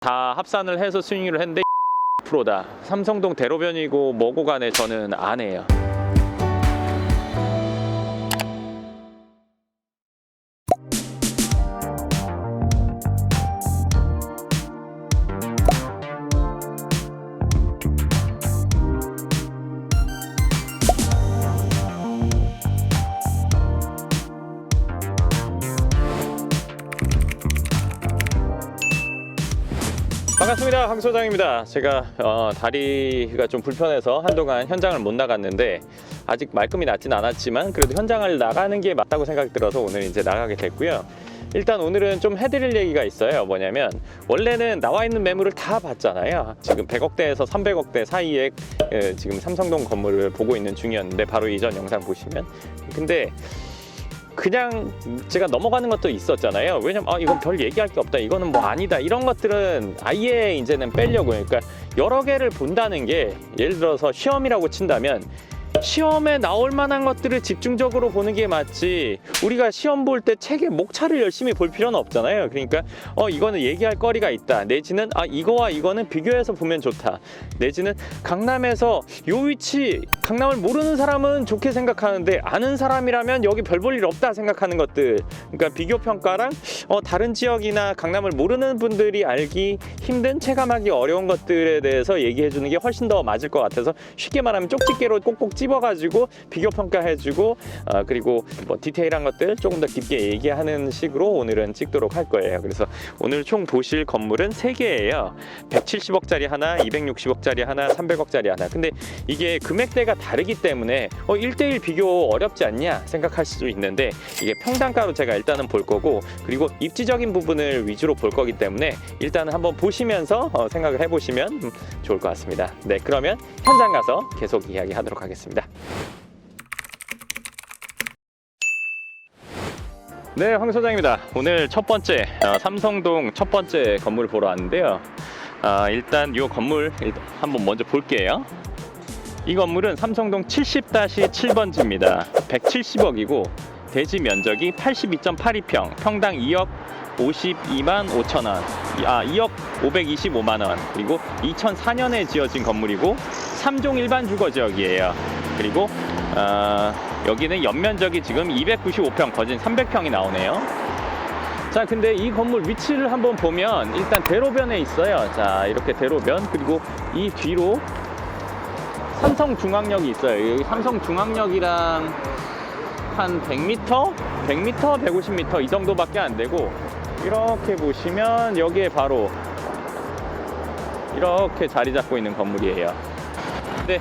다 합산을 해서 수익률을 했는데 프로다. 삼성동 대로변이고 뭐고 간에 저는 안 해요. 황 소장입니다. 제가 어, 다리가 좀 불편해서 한동안 현장을 못 나갔는데 아직 말끔히 낫진 않았지만 그래도 현장을 나가는 게 맞다고 생각이 들어서 오늘 이제 나가게 됐고요. 일단 오늘은 좀 해드릴 얘기가 있어요. 뭐냐면 원래는 나와 있는 매물을 다 봤잖아요. 지금 100억대에서 300억대 사이에 에, 지금 삼성동 건물을 보고 있는 중이었는데 바로 이전 영상 보시면 근데 그냥 제가 넘어가는 것도 있었잖아요. 왜냐면 아 이건 별 얘기할 게 없다. 이거는 뭐 아니다. 이런 것들은 아예 이제는 빼려고. 그러니까 여러 개를 본다는 게 예를 들어서 시험이라고 친다면 시험에 나올 만한 것들을 집중적으로 보는 게 맞지. 우리가 시험 볼 때 책의 목차를 열심히 볼 필요는 없잖아요. 그러니까 어 이거는 얘기할 거리가 있다. 내지는 아 이거와 이거는 비교해서 보면 좋다. 내지는 강남에서 요 위치 강남을 모르는 사람은 좋게 생각하는데 아는 사람이라면 여기 별 볼 일 없다 생각하는 것들. 그러니까 비교 평가랑 어 다른 지역이나 강남을 모르는 분들이 알기 힘든 체감하기 어려운 것들에 대해서 얘기해 주는 게 훨씬 더 맞을 것 같아서 쉽게 말하면 쪽집게로 꼭꼭 집어가지고 비교 평가해주고 어, 그리고 뭐 디테일한 것들 조금 더 깊게 얘기하는 식으로 오늘은 찍도록 할 거예요. 그래서 오늘 총 보실 건물은 세 개예요. 170억짜리 하나, 260억짜리 하나, 300억짜리 하나. 근데 이게 금액대가 다르기 때문에 어, 1대1 비교 어렵지 않냐 생각할 수도 있는데 이게 평당가로 제가 일단은 볼 거고 그리고 입지적인 부분을 위주로 볼 거기 때문에 일단은 한번 보시면서 어, 생각을 해보시면 음, 좋을 것 같습니다. 네, 그러면 현장 가서 계속 이야기하도록 하겠습니다. 네, 황 소장입니다. 오늘 첫 번째 어, 삼성동 첫 번째 건물 보러 왔는데요. 아, 일단 이 건물 일단 한번 먼저 볼게요. 이 건물은 삼성동 70-7번지입니다. 170억이고 대지 면적이 82.82평, 평당 2억 52만 5천 원, 아 2억 525만 원. 그리고 2004년에 지어진 건물이고 3종 일반 주거 지역이에요. 그리고 아, 여기는 연면적이 지금 295평, 거진 300평이 나오네요. 자, 근데 이 건물 위치를 한번 보면 일단 대로변에 있어요. 자, 이렇게 대로변 그리고 이 뒤로 삼성중앙역이 있어요. 여기 삼성중앙역이랑 한 100m, 100m, 150m 이 정도밖에 안 되고 이렇게 보시면 여기에 바로 이렇게 자리 잡고 있는 건물이에요. 근데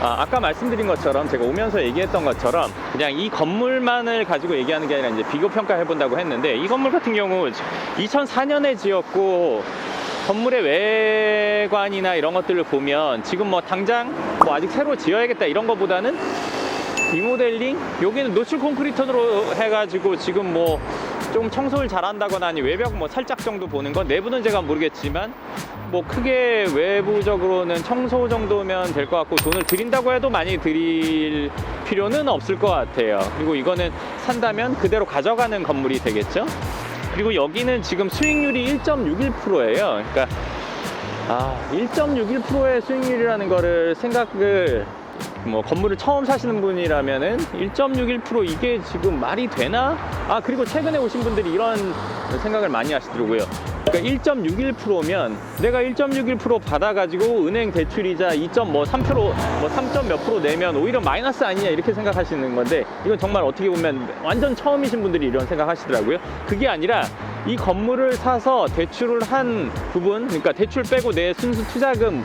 아, 까 말씀드린 것처럼 제가 오면서 얘기했던 것처럼 그냥 이 건물만을 가지고 얘기하는 게 아니라 이제 비교 평가해 본다고 했는데 이 건물 같은 경우 2004년에 지었고 건물의 외관이나 이런 것들을 보면 지금 뭐 당장 뭐 아직 새로 지어야겠다 이런 것보다는 리모델링? 여기는 노출 콘크리트로 해가지고 지금 뭐 좀 청소를 잘한다거나 아니 외벽 뭐 살짝 정도 보는 건 내부는 제가 모르겠지만 뭐 크게 외부적으로는 청소 정도면 될 것 같고 돈을 드린다고 해도 많이 드릴 필요는 없을 것 같아요 그리고 이거는 산다면 그대로 가져가는 건물이 되겠죠 그리고 여기는 지금 수익률이 1.61%예요 그러니까 아 1.61%의 수익률이라는 거를 생각을 뭐 건물을 처음 사시는 분이라면은 1.61% 이게 지금 말이 되나? 아 그리고 최근에 오신 분들이 이런 생각을 많이 하시더라고요. 그러니까 1.61%면 내가 1.61% 받아가지고 은행 대출이자 2.3% 뭐 3. 몇 프로 내면 오히려 마이너스 아니냐 이렇게 생각하시는 건데 이건 정말 어떻게 보면 완전 처음이신 분들이 이런 생각하시더라고요. 그게 아니라 이 건물을 사서 대출을 한 부분, 그러니까 대출 빼고 내 순수 투자금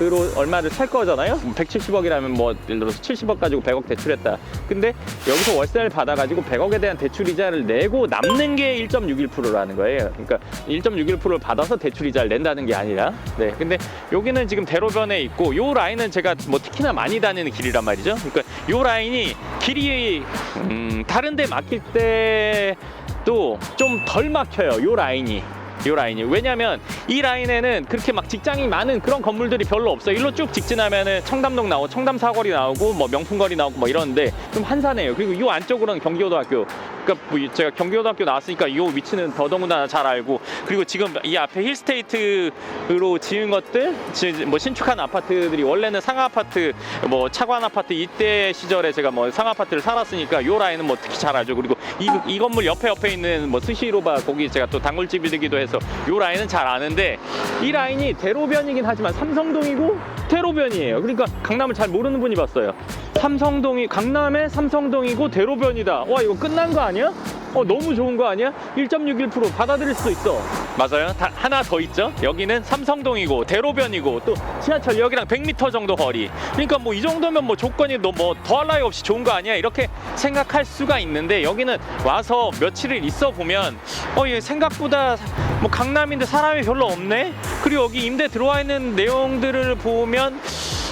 으로 얼마를 살 거잖아요. 170억이라면 뭐 예를 들어서 70억 가지고 100억 대출했다. 근데 여기서 월세를 받아가지고 100억에 대한 대출 이자를 내고 남는 게 1.61%라는 거예요. 그러니까 1.61%를 받아서 대출 이자를 낸다는 게 아니라. 네. 근데 여기는 지금 대로변에 있고 요 라인은 제가 뭐 특히나 많이 다니는 길이란 말이죠. 그러니까 요 라인이 길이 음, 다른 데 막힐 때도 좀덜 막혀요. 요 라인이. 요 라인이. 왜냐면 이 라인에는 그렇게 막 직장이 많은 그런 건물들이 별로 없어요 일로 쭉 직진하면은 청담동 나오고 청담 사거리 나오고 뭐 명품거리 나오고 뭐 이러는데 좀 한산해요. 그리고 요 안쪽으로는 경기고등학교 그러니까 뭐 제가 경기고등학교 나왔으니까 이 위치는 더더군다나 잘 알고 그리고 지금 이 앞에 힐스테이트로 지은 것들 지- 뭐 신축한 아파트들이 원래는 상하 아파트 뭐 차관 아파트 이때 시절에 제가 뭐 상하 아파트를 살았으니까 요 라인은 뭐 특히 잘 알죠. 그리고 이, 이 건물 옆에 옆에 있는 뭐 스시로바 거기 제가 또 단골집이기도 해서 요 라인은 잘 아는데 이 라인이 대로변이긴 하지만 삼성동이고 대로변이에요. 그러니까 강남을 잘 모르는 분이 봤어요. 삼성동이 강남의 삼성동이고 대로변이다. 와 이거 끝난 거 아니야? 어 너무 좋은 거 아니야? 1.61% 받아들일 수도 있어. 맞아요. 다, 하나 더 있죠? 여기는 삼성동이고 대로변이고 또 지하철역이랑 100m 정도 거리. 그러니까 뭐 이 정도면 뭐 조건이 너뭐 더할 나위 없이 좋은 거 아니야? 이렇게 생각할 수가 있는데 여기는 와서 며칠을 있어 보면 어 얘 생각보다 뭐 강남인데 사람이 별로 없네? 그리고 여기 임대 들어와 있는 내용들을 보면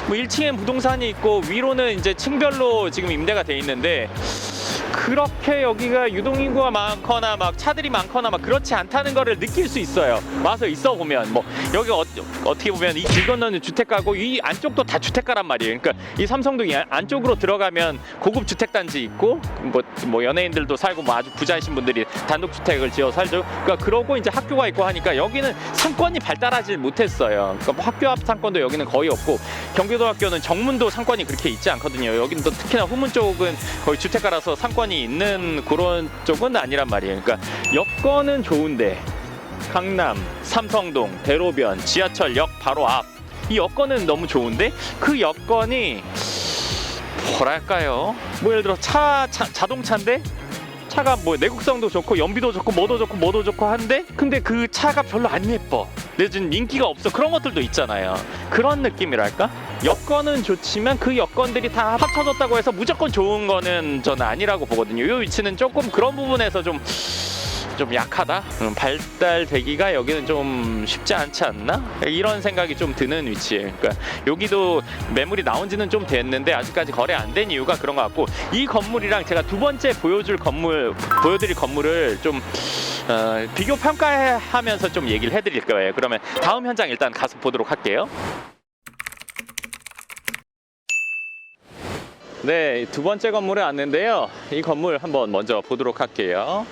뭐 1층엔 부동산이 있고 위로는 이제 층별로 지금 임대가 돼 있는데 그렇게 여기가 유동인구가 많거나 막 차들이 많거나 막 그렇지 않다는 거를 느낄 수 있어요. 와서 있어 보면 뭐 여기 어, 어떻게 보면 이 길 건너는 주택가고 이 안쪽도 다 주택가란 말이에요. 그러니까 이 삼성동이 안- 안쪽으로 들어가면 고급 주택 단지 있고 뭐, 뭐 연예인들도 살고 뭐 아주 부자이신 분들이 단독 주택을 지어 살죠. 그러니까 그러고 이제 학교가 있고 하니까 여기는 상권이 발달하지 못했어요. 그러니까 뭐 학교 앞 상권도 여기는 거의 없고 경기도학교는 정문도 상권이 그렇게 있지 않거든요. 여기는 또 특히나 후문 쪽은 거의 주택가라서 상권 이 있는 그런 쪽은 아니란 말이에요. 그러니까 여건은 좋은데 강남, 삼성동, 대로변, 지하철역 바로 앞. 이 여건은 너무 좋은데 그 여건이 뭐랄까요? 뭐 예를 들어 차, 차 자동차인데 차가 뭐 내국성도 좋고 연비도 좋고 뭐도 좋고 뭐도 좋고 한데 근데 그 차가 별로 안 예뻐 내준 인기가 없어 그런 것들도 있잖아요 그런 느낌이랄까 여건은 좋지만 그 여건들이 다 합쳐졌다고 해서 무조건 좋은 거는 저는 아니라고 보거든요. 이 위치는 조금 그런 부분에서 좀 좀 약하다? 음, 발달되기가 여기는 좀 쉽지 않지 않나? 이런 생각이 좀 드는 위치예요 그러니까 여기도 매물이 나온 지는 좀 됐는데 아직까지 거래 안 된 이유가 그런 것 같고 이 건물이랑 제가 두 번째 보여줄 건물 보여드릴 건물을 좀 어, 비교 평가하면서 좀 얘기를 해드릴 거예요. 그러면 다음 현장 일단 가서 보도록 할게요 네, 두 번째 건물에 왔는데요. 이 건물 한번 먼저 보도록 할게요.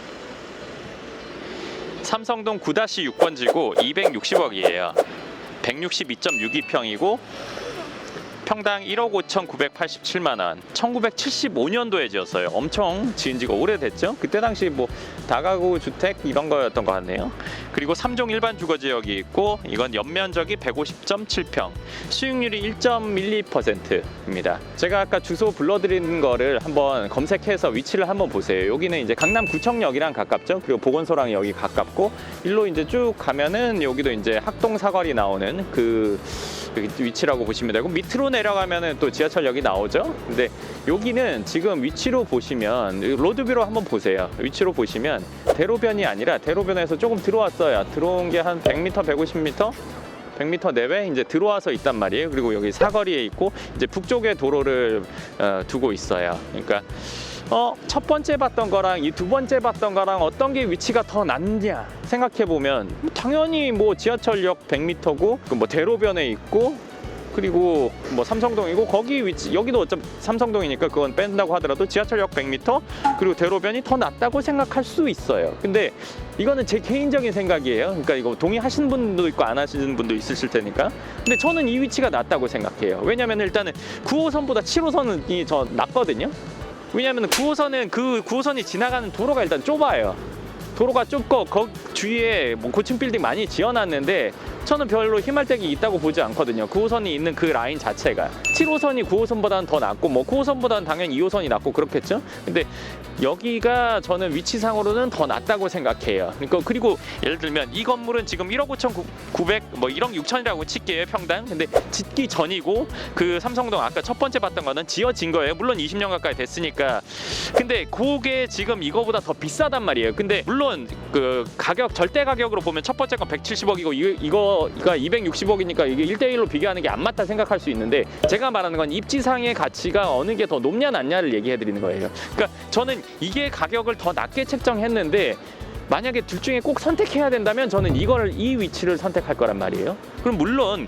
삼성동 9-6번지고 260억이에요. 162.62평이고 평당 1억 5,987만 원. 1975년도에 지었어요. 엄청 지은 지가 오래됐죠. 그때 당시 뭐 다가구 주택 이런 거였던 것 같네요. 그리고 3종 일반 주거 지역이 있고 이건 연면적이 150.7평, 수익률이 1.12%입니다. 제가 아까 주소 불러드린 거를 한번 검색해서 위치를 한번 보세요. 여기는 이제 강남 구청역이랑 가깝죠. 그리고 보건소랑 여기 가깝고 일로 이제 쭉 가면은 여기도 이제 학동 사거리 나오는 그 여기 위치라고 보시면 되고 밑으로 내려가면은 또 지하철역이 나오죠. 근데 여기는 지금 위치로 보시면 로드뷰로 한번 보세요. 위치로 보시면 대로변이 아니라 대로변에서 조금 들어왔어요. 들어온 게 한 100m, 150m 100m 내외 이제 들어와서 있단 말이에요. 그리고 여기 사거리에 있고 이제 북쪽에 도로를 어, 두고 있어요. 그러니까 어, 첫 번째 봤던 거랑 이 두 번째 봤던 거랑 어떤 게 위치가 더 낫냐 생각해 보면 당연히 뭐 지하철역 100m고 뭐 대로변에 있고 그리고 뭐 삼성동이고 거기 위치 여기도 어차피 삼성동이니까 그건 뺀다고 하더라도 지하철역 100m 그리고 대로변이 더 낫다고 생각할 수 있어요. 근데 이거는 제 개인적인 생각이에요. 그러니까 이거 동의하시는 분도 있고 안 하시는 분도 있으실 테니까. 근데 저는 이 위치가 낫다고 생각해요. 왜냐면 일단은 9호선보다 7호선이 더 낫거든요. 왜냐하면 9호선은 그 9호선이 지나가는 도로가 일단 좁아요. 도로가 좁고 거 주위에 뭐 고층 빌딩 많이 지어놨는데 저는 별로 희말댁이 있다고 보지 않거든요. 9호선이 있는 그 라인 자체가 7호선이 9호선보다는 더 낫고 뭐 9호선보다는 당연히 2호선이 낫고 그렇겠죠. 근데 여기가 저는 위치상으로는 더 낫다고 생각해요. 그러니까 그리고 예를 들면 이 건물은 지금 1억 5천 900뭐 1억 6천이라고 칠게요 평당. 근데 짓기 전이고 그 삼성동 아까 첫 번째 봤던 거는 지어진 거예요. 물론 20년 가까이 됐으니까. 근데 그게 지금 이거보다 더 비싸단 말이에요. 근데 물론 그 가격 절대 가격으로 보면 첫 번째 건 170억이고 이거 이거 가 260억이니까 이게 1대1로 비교하는 게 안 맞다 생각할 수 있는데 제가 말하는 건 입지상의 가치가 어느 게 더 높냐 낮냐를 얘기해 드리는 거예요. 그러니까 저는 이게 가격을 더 낮게 책정했는데 만약에 둘 중에 꼭 선택해야 된다면 저는 이걸 이 위치를 선택할 거란 말이에요. 그럼 물론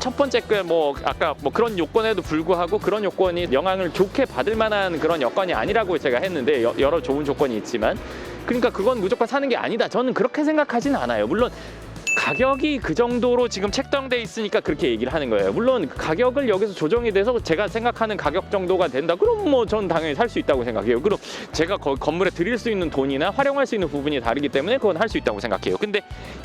첫 번째 그뭐 아까 뭐 그런 요건에도 불구하고 그런 요건이 영향을 좋게 받을 만한 그런 여건이 아니라고 제가 했는데 여, 여러 좋은 조건이 있지만 그러니까 그건 무조건 사는 게 아니다. 저는 그렇게 생각하진 않아요. 물론 가격이 그 정도로 지금 책정돼 있으니까 그렇게 얘기를 하는 거예요. 물론 가격을 여기서 조정이 돼서 제가 생각하는 가격 정도가 된다. 그럼 뭐 전 당연히 살 수 있다고 생각해요. 그럼 제가 거- 건물에 드릴 수 있는 돈이나 활용할 수 있는 부분이 다르기 때문에 그건 할 수 있다고 생각해요. 근데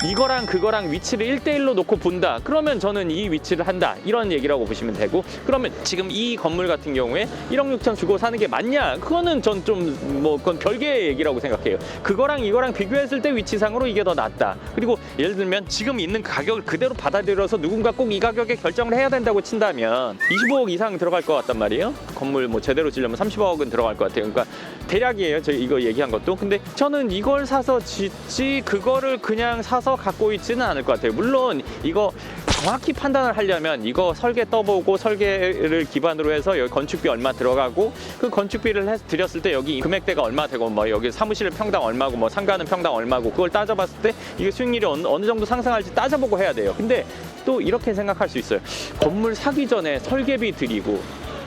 이거랑 그거랑 위치를 1대1로 놓고 본다. 그러면 저는 이 위치를 한다. 이런 얘기라고 보시면 되고 그러면 지금 이 건물 같은 경우에 1억 6천 주고 사는 게 맞냐? 그거는 전 좀 뭐 그건 별개의 얘기라고 생각해요. 그거랑 이거랑 비교했을 때 위치상으로 이게 더 낫다. 그리고 예를 들면 지금 있는 가격을 그대로 받아들여서 누군가 꼭 이 가격에 결정을 해야 된다고 친다면 25억 이상 들어갈 것 같단 말이에요. 건물 뭐 제대로 지려면 30억은 들어갈 것 같아요. 그러니까 대략이에요. 저 이거 얘기한 것도. 근데 저는 이걸 사서 짓지 그거를 그냥 사서 갖고 있지는 않을 것 같아요. 물론 이거 정확히 판단을 하려면 이거 설계 떠보고 설계를 기반으로 해서 여기 건축비 얼마 들어가고 그 건축비를 해 드렸을 때 여기 금액대가 얼마 되고 뭐 여기 사무실 평당 얼마고 뭐 상가는 평당 얼마고 그걸 따져봤을 때 이게 수익률이 어느, 어느 정도 상승할지 따져보고 해야 돼요. 근데 또 이렇게 생각할 수 있어요. 건물 사기 전에 설계비 드리고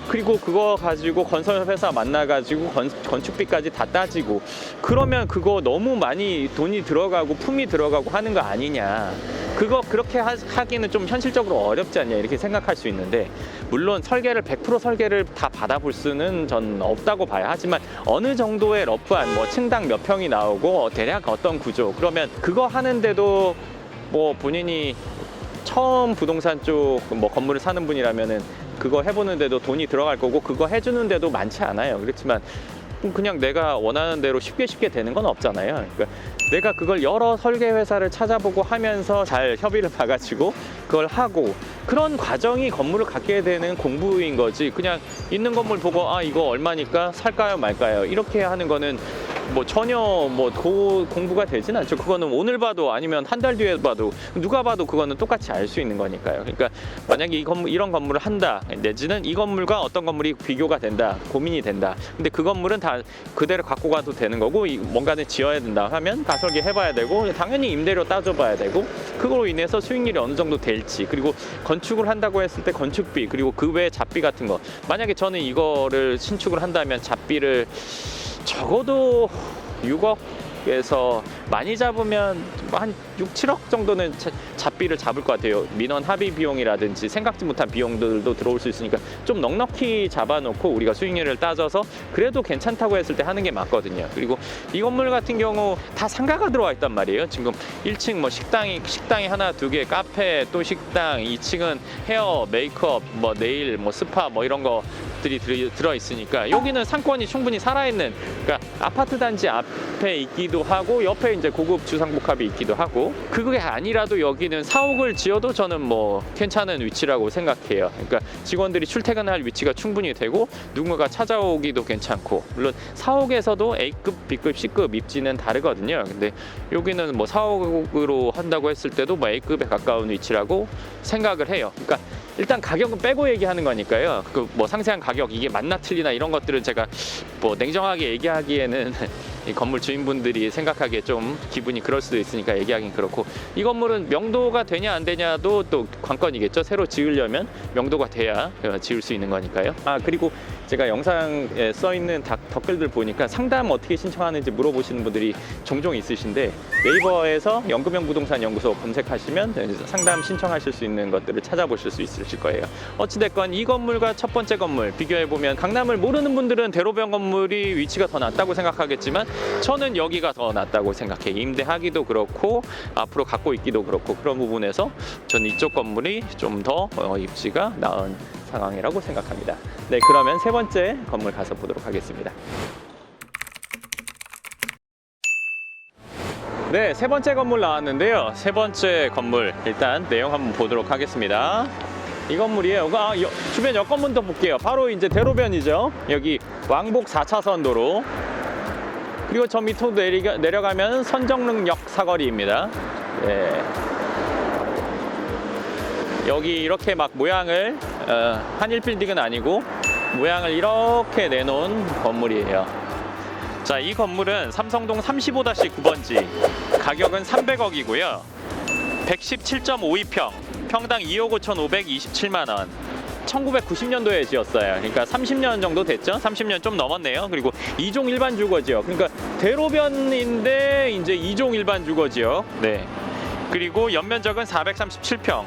그리고 그거 가지고 건설 회사 만나가지고 건, 건축비까지 다 따지고 그러면 그거 너무 많이 돈이 들어가고 품이 들어가고 하는 거 아니냐. 그거 그렇게 하, 하기는 좀 현실적으로 어렵지 않냐 이렇게 생각할 수 있는데 물론 설계를 100% 설계를 다 받아볼 수는 전 없다고 봐요 하지만 어느 정도의 러프한 뭐 층당 몇 평이 나오고 어, 대략 어떤 구조 그러면 그거 하는데도 뭐 본인이 처음 부동산 쪽 뭐 건물을 사는 분이라면은 그거 해보는데도 돈이 들어갈 거고 그거 해주는데도 많지 않아요. 그렇지만 그냥 내가 원하는 대로 쉽게 쉽게 되는 건 없잖아요. 그러니까 내가 그걸 여러 설계 회사를 찾아보고 하면서 잘 협의를 봐가지고 그걸 하고 그런 과정이 건물을 갖게 되는 공부인 거지. 그냥 있는 건물 보고 아 이거 얼마니까 살까요 말까요 이렇게 하는 거는 뭐 전혀 뭐 고, 공부가 되진 않죠. 그거는 오늘 봐도 아니면 한 달 뒤에 봐도 누가 봐도 그거는 똑같이 알 수 있는 거니까요. 그러니까 만약에 이 건물 이런 건물을 한다 내지는 이 건물과 어떤 건물이 비교가 된다 고민이 된다. 근데 그 건물은 다 그대로 갖고 가도 되는 거고 이 뭔가는 지어야 된다 하면 가설계 해봐야 되고 당연히 임대료 따져봐야 되고 그걸로 인해서 수익률이 어느 정도 될지 그리고 건축을 한다고 했을 때 건축비 그리고 그 외에 잡비 같은 거 만약에 저는 이거를 신축을 한다면 잡비를 적어도 6억에서 많이 잡으면 한 6, 7억 정도는 자- 잡비를 잡을 것 같아요. 민원 합의 비용이라든지 생각지 못한 비용들도 들어올 수 있으니까 좀 넉넉히 잡아놓고 우리가 수익률을 따져서 그래도 괜찮다고 했을 때 하는 게 맞거든요. 그리고 이 건물 같은 경우 다 상가가 들어와 있단 말이에요. 지금 1층 뭐 식당이 식당이 하나 두 개, 카페 또 식당, 2층은 헤어, 메이크업, 뭐 네일, 뭐 스파 뭐 이런 것들이 들, 들어 있으니까 여기는 상권이 충분히 살아있는 그러니까 아파트 단지 앞에 있기도 하고 옆에 이제 고급 주상복합이 있기도 하고 그게 아니라도 여기는 사옥을 지어도 저는 뭐 괜찮은 위치라고 생각해요. 그러니까 직원들이 출퇴근할 위치가 충분히 되고 누군가가 찾아오기도 괜찮고 물론 사옥에서도 A급, B급, C급 입지는 다르거든요. 근데 여기는 뭐 사옥으로 한다고 했을 때도 뭐 A급에 가까운 위치라고 생각을 해요. 그러니까 일단 가격은 빼고 얘기하는 거니까요. 그 뭐 상세한 가격 이게 맞나 틀리나 이런 것들은 제가 뭐 냉정하게 얘기하기에는 이 건물 주인분들이 생각하기에 좀 기분이 그럴 수도 있으니까 얘기하긴 그렇고 이 건물은 명도가 되냐 안 되냐도 또 관건이겠죠. 새로 지으려면 명도가 돼야 어, 지을 수 있는 거니까요. 아 그리고 제가 영상에 써 있는 댓글들 보니까 상담 어떻게 신청하는지 물어보시는 분들이 종종 있으신데 네이버에서 연금형 부동산 연구소 검색하시면 상담 신청하실 수 있는 것들을 찾아보실 수 있으실 거예요. 어찌됐건 이 건물과 첫 번째 건물 비교해 보면 강남을 모르는 분들은 대로변 건물이 위치가 더 낫다고 생각하겠지만 저는 여기가 더 낫다고 생각해. 임대하기도 그렇고 앞으로 갖고 있기도 그렇고 그런 부분에서 저는 이쪽 건물이 좀 더 입지가 나은 상황이라고 생각합니다. 네, 그러면 세 번째 건물 가서 보도록 하겠습니다. 네, 세 번째 건물 나왔는데요. 세 번째 건물 일단 내용 한번 보도록 하겠습니다. 이 건물이에요. 아, 여- 주변 옆 건물도 볼게요. 바로 이제 대로변이죠. 여기 왕복 4차선 도로. 그리고 저 밑으로 내리가, 내려가면 선정릉역 사거리입니다. 네. 여기 이렇게 막 모양을 어, 한일 빌딩은 아니고 모양을 이렇게 내놓은 건물이에요. 자, 이 건물은 삼성동 35-9번지 가격은 300억이고요. 117.52평 평당 2억 5,527만 원. 1990년도에 지었어요. 그러니까 30년 정도 됐죠. 30년 좀 넘었네요. 그리고 2종 일반 주거 지역. 그러니까 대로변인데 이제 2종 일반 주거 지역. 네. 그리고 연면적은 437평.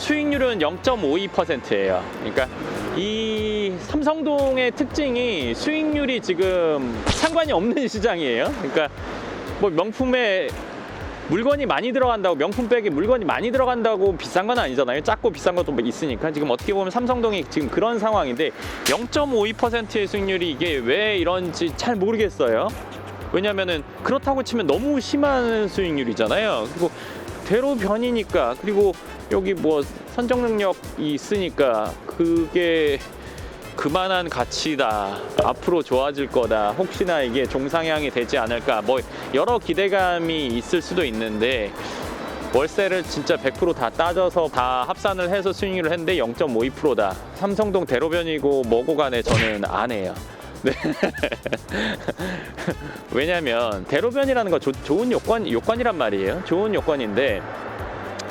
수익률은 0.52%예요. 그러니까 이 삼성동의 특징이 수익률이 지금 상관이 없는 시장이에요. 그러니까 뭐 명품에 물건이 많이 들어간다고 명품백에 물건이 많이 들어간다고 비싼 건 아니잖아요. 작고 비싼 것도 뭐 있으니까 지금 어떻게 보면 삼성동이 지금 그런 상황인데 0.52%의 수익률이 이게 왜 이런지 잘 모르겠어요. 왜냐면은 그렇다고 치면 너무 심한 수익률이잖아요. 그리고 대로 변이니까 그리고 여기 뭐 선정 능력이 있으니까 그게 그만한 가치다. 앞으로 좋아질 거다. 혹시나 이게 종상향이 되지 않을까. 뭐 여러 기대감이 있을 수도 있는데 월세를 진짜 100%다 따져서 다 합산을 해서 수익률을 했는데 0.52%다. 삼성동 대로변이고 뭐고 간에 저는 안 해요. 네. 왜냐면 대로변이라는 거 조- 좋은 요건 요건이란 말이에요. 좋은 요건인데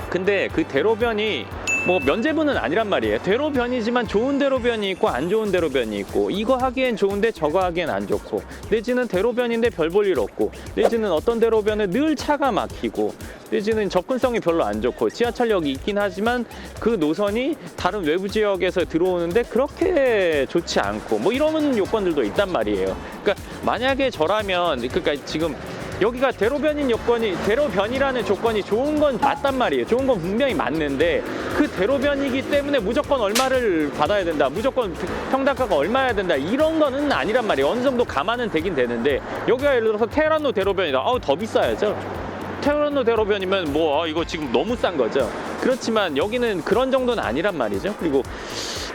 근데 그 대로변이 뭐 면제부는 아니란 말이에요. 대로변이지만 좋은 대로변이 있고 안 좋은 대로변이 있고 이거 하기엔 좋은데 저거 하기엔 안 좋고 내지는 대로변인데 별 볼 일 없고 내지는 어떤 대로변은 늘 차가 막히고 내지는 접근성이 별로 안 좋고 지하철역이 있긴 하지만 그 노선이 다른 외부 지역에서 들어오는데 그렇게 좋지 않고 뭐 이런 요건들도 있단 말이에요. 그러니까 만약에 저라면 그러니까 지금 여기가 대로변인 요건이 대로변이라는 조건이 좋은 건 맞단 말이에요. 좋은 건 분명히 맞는데 그 대로변이기 때문에 무조건 얼마를 받아야 된다. 무조건 평당가가 얼마야 된다. 이런 거는 아니란 말이에요. 어느 정도 감안은 되긴 되는데 여기가 예를 들어서 테라노 대로변이다. 아우 더 비싸야죠. 테라노 대로변이면 뭐 아, 이거 지금 너무 싼 거죠. 그렇지만 여기는 그런 정도는 아니란 말이죠. 그리고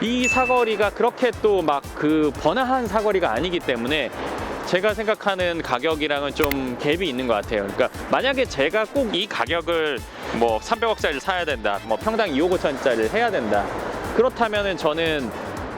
이 사거리가 그렇게 또 막 그 번화한 사거리가 아니기 때문에 제가 생각하는 가격이랑은 좀 갭이 있는 것 같아요. 그러니까 만약에 제가 꼭 이 가격을 뭐 300억짜리를 사야 된다, 뭐 평당 2억 5천짜리를 해야 된다. 그렇다면은 저는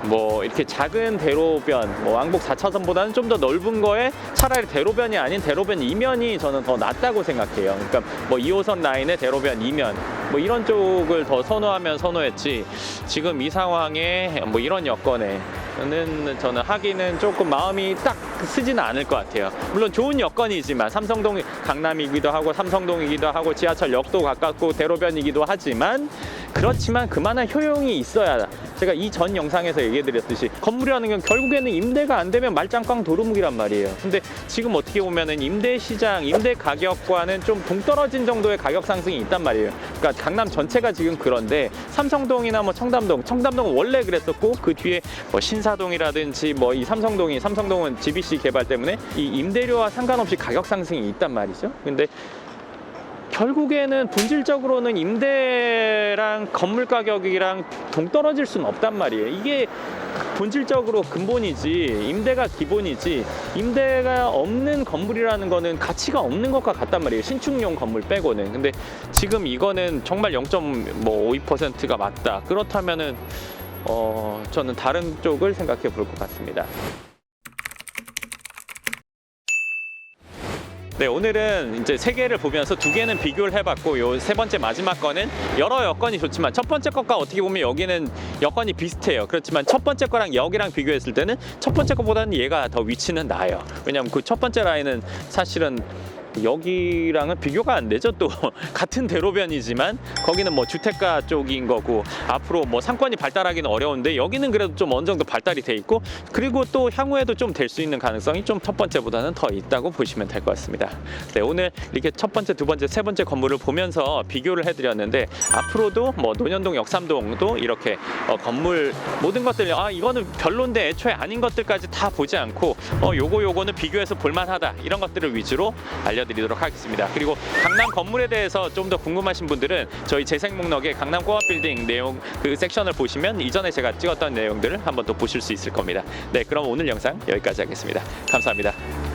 뭐 이렇게 작은 대로변, 뭐 왕복 4차선보다는 좀 더 넓은 거에 차라리 대로변이 아닌 대로변 이면이 저는 더 낫다고 생각해요. 그러니까 뭐 2호선 라인의 대로변 이면 뭐 이런 쪽을 더 선호하면 선호했지 지금 이 상황에 뭐 이런 여건에 는 저는 하기는 조금 마음이 딱 쓰지는 않을 것 같아요. 물론 좋은 여건이지만 삼성동 강남이기도 하고 삼성동이기도 하고 지하철역도 가깝고 대로변이기도 하지만 그렇지만 그만한 효용이 있어야 제가 이 전 영상에서 얘기해드렸듯이 건물이라는 건 결국에는 임대가 안 되면 말짱꽝 도루묵이란 말이에요. 근데 지금 어떻게 보면은 임대 시장, 임대 가격과는 좀 동떨어진 정도의 가격 상승이 있단 말이에요. 그러니까 강남 전체가 지금 그런데 삼성동이나 뭐 청담동, 청담동은 원래 그랬었고 그 뒤에 뭐 신사동이라든지 뭐 이 삼성동이 삼성동은 GBC 개발 때문에 이 임대료와 상관없이 가격 상승이 있단 말이죠. 근데 결국에는 본질적으로는 임대랑 건물 가격이랑 동떨어질 수는 없단 말이에요. 이게 본질적으로 근본이지 임대가 기본이지 임대가 없는 건물이라는 거는 가치가 없는 것과 같단 말이에요. 신축용 건물 빼고는. 근데 지금 이거는 정말 0.52%가 맞다. 그렇다면은 어 저는 다른 쪽을 생각해 볼 것 같습니다. 네, 오늘은 이제 세 개를 보면서 두 개는 비교를 해봤고 요 세 번째 마지막 거는 여러 여건이 좋지만 첫 번째 것과 어떻게 보면 여기는 여건이 비슷해요. 그렇지만 첫 번째 거랑 여기랑 비교했을 때는 첫 번째 거보다는 얘가 더 위치는 나아요. 왜냐하면 그 첫 번째 라인은 사실은 여기랑은 비교가 안 되죠. 또 같은 대로변이지만 거기는 뭐 주택가 쪽인 거고 앞으로 뭐 상권이 발달하기는 어려운데 여기는 그래도 좀 어느 정도 발달이 돼 있고 그리고 또 향후에도 좀 될 수 있는 가능성이 좀 첫 번째보다는 더 있다고 보시면 될 것 같습니다. 네, 오늘 이렇게 첫 번째, 두 번째, 세 번째 건물을 보면서 비교를 해드렸는데 앞으로도 뭐 논현동, 역삼동도 이렇게 어, 건물 모든 것들 아 이거는 별론데 애초에 아닌 것들까지 다 보지 않고 어 요거 요거는 비교해서 볼만하다 이런 것들을 위주로 알려 드리도록 하겠습니다. 그리고 강남 건물에 대해서 좀 더 궁금하신 분들은 저희 재생 목록에 강남 꼬아 빌딩 내용 그 섹션을 보시면 이전에 제가 찍었던 내용들을 한번 더 보실 수 있을 겁니다. 네, 그럼 오늘 영상 여기까지 하겠습니다. 감사합니다.